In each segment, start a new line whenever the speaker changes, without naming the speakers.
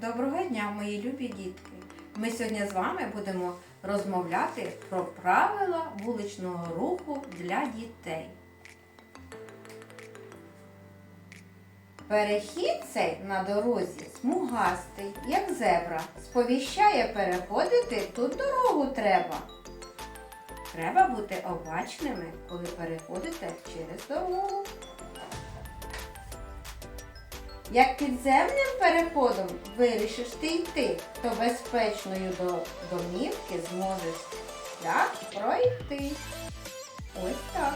Доброго дня, мої любі дітки! Ми сьогодні з вами будемо розмовляти про правила вуличного руху для дітей. Перехід цей на дорозі смугастий, як зебра, сповіщає переходити, тут дорогу треба. Треба бути обачними, коли переходите через дорогу. Як підземним переходом вирішиш ти йти, то безпечною до домівки зможеш шлях пройти. Ось так.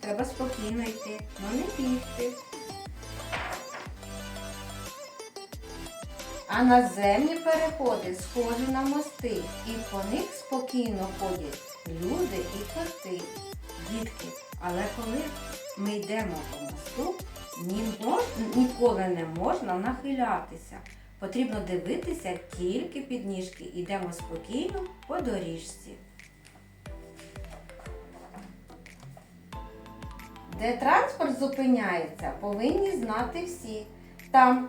Треба спокійно йти, но не бігти. А наземні переходи схожі на мости, і по них спокійно ходять люди і коти. Дітки, але коли ми йдемо по мосту, ні мож- ніколи не можна нахилятися. Потрібно дивитися тільки під ніжки. Йдемо спокійно по доріжці. Де транспорт зупиняється, повинні знати всі. Там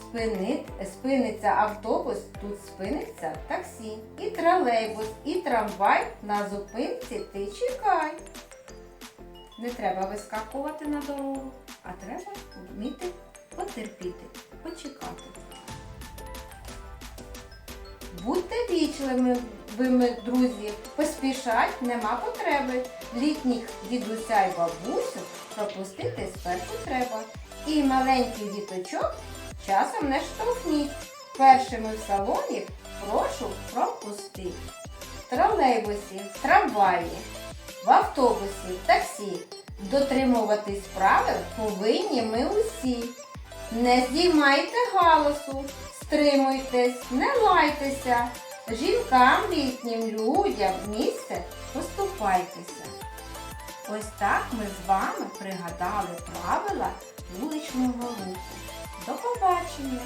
спинить, спиниться автобус, тут спиниться таксі. І тролейбус, і трамвай на зупинці ти чекай. Не треба вискакувати на дорогу, а треба вміти потерпіти, почекати. Будьте вічливими, друзі, поспішать нема потреби. Літніх дідуся й бабусю пропустити спершу треба. І маленьких діточок часом не штовхніть. Першими в салоні прошу пропустити. В тролейбусі, в трамваї, в автобусі, в таксі. Дотримуватись правил повинні ми усі. Не здіймайте галасу, стримуйтесь, не лайтеся. Жінкам, літнім людям місце поступайтеся. Ось так ми з вами пригадали правила вуличного руху. До побачення!